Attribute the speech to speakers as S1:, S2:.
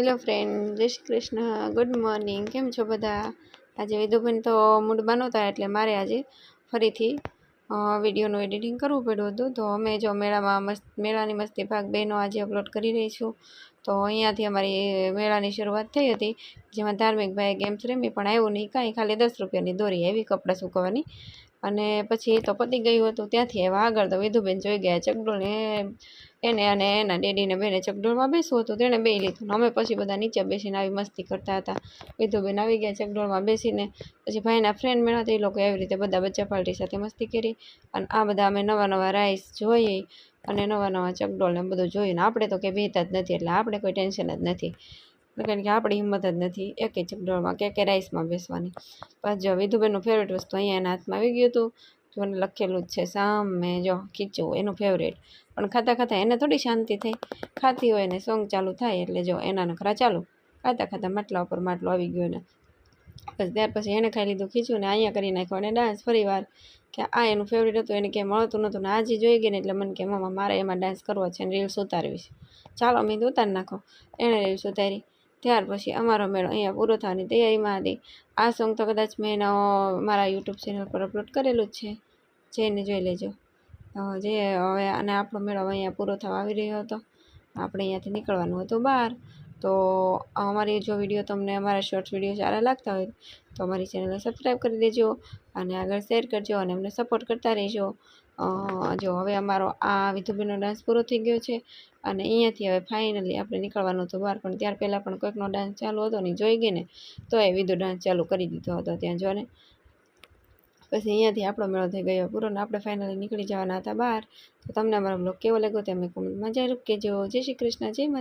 S1: Hello friend જય Shri Krishna. Good morning કેમ છો બધા? આજે વિધુબેન તો મૂડ બનાવતા એટલે મારે આજે ફરીથી વિડીયોનું એડિટિંગ કરવું પડ્યું હતું. તો અમે જો મેળામાં મસ્ત, મેળાની મસ્તી ભાગ બેનો આજે અપલોડ કરી રહી છું. તો અહીંયાથી અમારી મેળાની શરૂઆત થઈ હતી. જેમાં ધાર્મિક ભાઈ ગેમ્સ રમી, પણ આવ્યું નહીં. કાંઈ ખાલી દસ રૂપિયાની દોરી આવી, કપડાં સૂકવવાની. અને પછી તો પતી ગયું હતું. ત્યાંથી આવ્યા આગળ તો વિધુબેન જોઈ ગયા ચકડોળને એને અને એના ડેડીને બેને ચકડોળમાં બેસવું હતું, તેણે બે લીધું અમે પછી બધા નીચે બેસીને આવી મસ્તી કરતા હતા. વિધુબેન આવી ગયા ચકડોળમાં બેસીને, પછી ભાઈના ફ્રેન્ડ મેળા તે લોકો એવી રીતે બધા બચ્ચા પાર્ટી સાથે મસ્તી કરી અને આ બધા અમે નવા નવા રાઈસ જોઈએ અને નવા નવા ચકડોળને બધું જોઈને આપણે તો કે બેતા જ નથી, એટલે આપણે કોઈ ટેન્શન જ નથી. કારણ કે આપણી હિંમત જ નથી એકે ચકડોળમાં કે કે રાઈસમાં બેસવાની. પાછો વિધુબેનનું ફેવરેટ વસ્તુ અહીંયા એના હાથમાં આવી ગયું હતું જો લખેલું જ છે, સામે જો ખીચવું એનું ફેવરેટ પણ ખાતા ખાતા એને થોડી શાંતિ થઈ. ખાતી હોય ને સોંગ ચાલુ થાય એટલે જો એના નખરા ચાલુ. ખાતા ખાતા માટલા ઉપર માટલો આવી ગયો એને પછી ત્યાર પછી એને ખાઈ લીધું ખીચું ને અહીંયા કરી નાખ્યો અને ડાન્સ ફરી વાર. કે આ એનું ફેવરેટ હતું, એને ક્યાંય મળતું નહોતું ને આજે જોઈ ગઈ ને એટલે મને કે મમ્મા મારે એમાં ડાન્સ કરવો છે ને રીલ્સ ઉતારવી છે. ચાલો મેં ઉતારી નાખો. એણે રીલ્સ ઉતારી. ત્યાર પછી અમારો મેળો અહીંયા પૂરો થવાની તૈયારીમાં હતી. આ સોંગ તો કદાચ મેં મારા યુટ્યુબ ચેનલ પર અપલોડ કરેલું જ છે. જઈને જોઈ લેજો. જે હવે અને આપણો મેળો અહીંયા પૂરો થવા આવી રહ્યો હતો. આપણે અહીંયાથી નીકળવાનું હતું બહાર. તો અમારી જો વીડિયો તમને અમારા શોર્ટ્સ વીડિયો સારા લાગતા હોય તો અમારી ચેનલને સબસ્ક્રાઈબ કરી દેજો અને આગળ શેર કરજો અને અમને સપોર્ટ કરતા રહેજો. જો હવે અમારો આ વિધુબેનનો ડાન્સ પૂરો થઈ ગયો છે અને અહીંયાથી હવે ફાઇનલી આપણે નીકળવાનું હતું બહાર, પણ ત્યાર પહેલાં પણ કોઈકનો ડાન્સ ચાલુ હતો ને જોઈ ગઈ ને, તો એ વિધુ ડાન્સ ચાલુ કરી દીધો હતો ત્યાં જો ને. પછી અહીંયાથી આપણો મેળો થઈ ગયો પૂરો ને આપણે ફાઇનલી નીકળી જવાના હતા બહાર. તો તમને અમારો બ્લોગ કેવો લાગ્યો તે અમને કોમેન્ટમાં જરૂર કહેજો. જય શ્રી કૃષ્ણ, જય